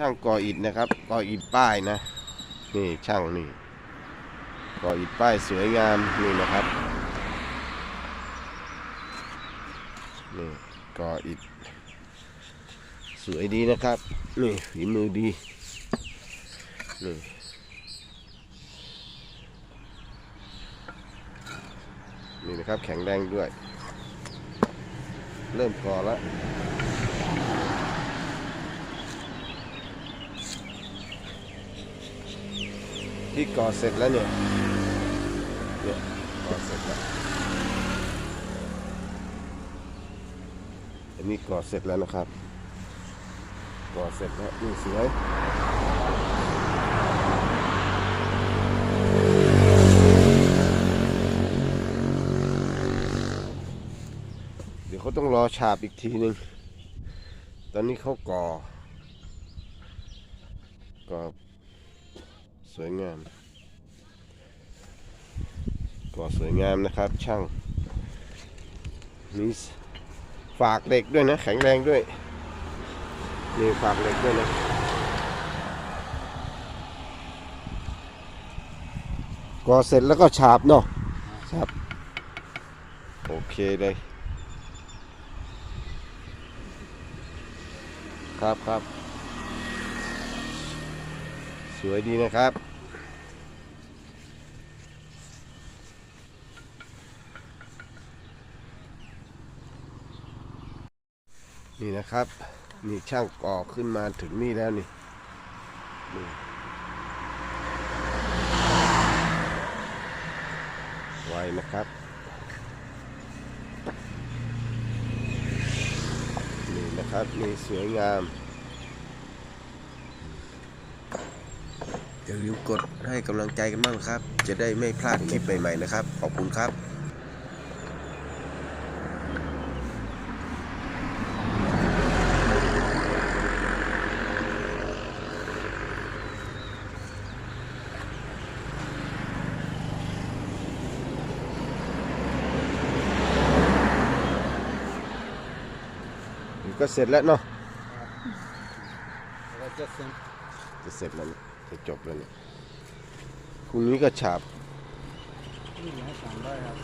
ช่างก่ออิฐนะครับก่ออิฐป้ายนะ นี่ช่างนี่ก่ออิฐป้ายสวยงามนี่นะครับนี่ก่ออิฐสวยดีนะครับนี่ฝีมือดีนี่นี่นะครับแข็งแรงด้วย เริ่มก่อแล้ว ที่ก่อเสร็จแล้วเนี่ยเนี่ยก่อเสร็จแล้วอันนี้ก่อเสร็จแล้วนะครับ ก่อเสร็จแล้วนี่สวยเดี๋ยวเขาต้องรอฉาบอีกทีหนึ่งตอนนี้เขาก่อก่อ สวยงามก่อสวยงามนะครับช่างมีฝากเหล็กด้วยนะ แข็งแรงด้วยนี่ฝากเหล็กด้วยนะก่อเสร็จแล้วก็ฉาบเนาะฉาบโอเคเลยครับครับ วยดีนะครับ นี่นะครับนี่ช่างก่อขึ้นมาถึงนี่แล้วนี่นไวนะครับนี่นะครับนี่สวยงาม อย่าลืมกดให้กำลังใจกันบ้างครับ จะได้ไม่พลาดคลิปใหม่ๆนะครับ ขอบคุณครับก็เสร็จแล้วเนาะเราจะเซ็นจะเสร็จแล้วเนี่ย จะจบแล้วเนี่ยพรุ่งนี้ก็ฉาบนี่นะสามร้อยครับ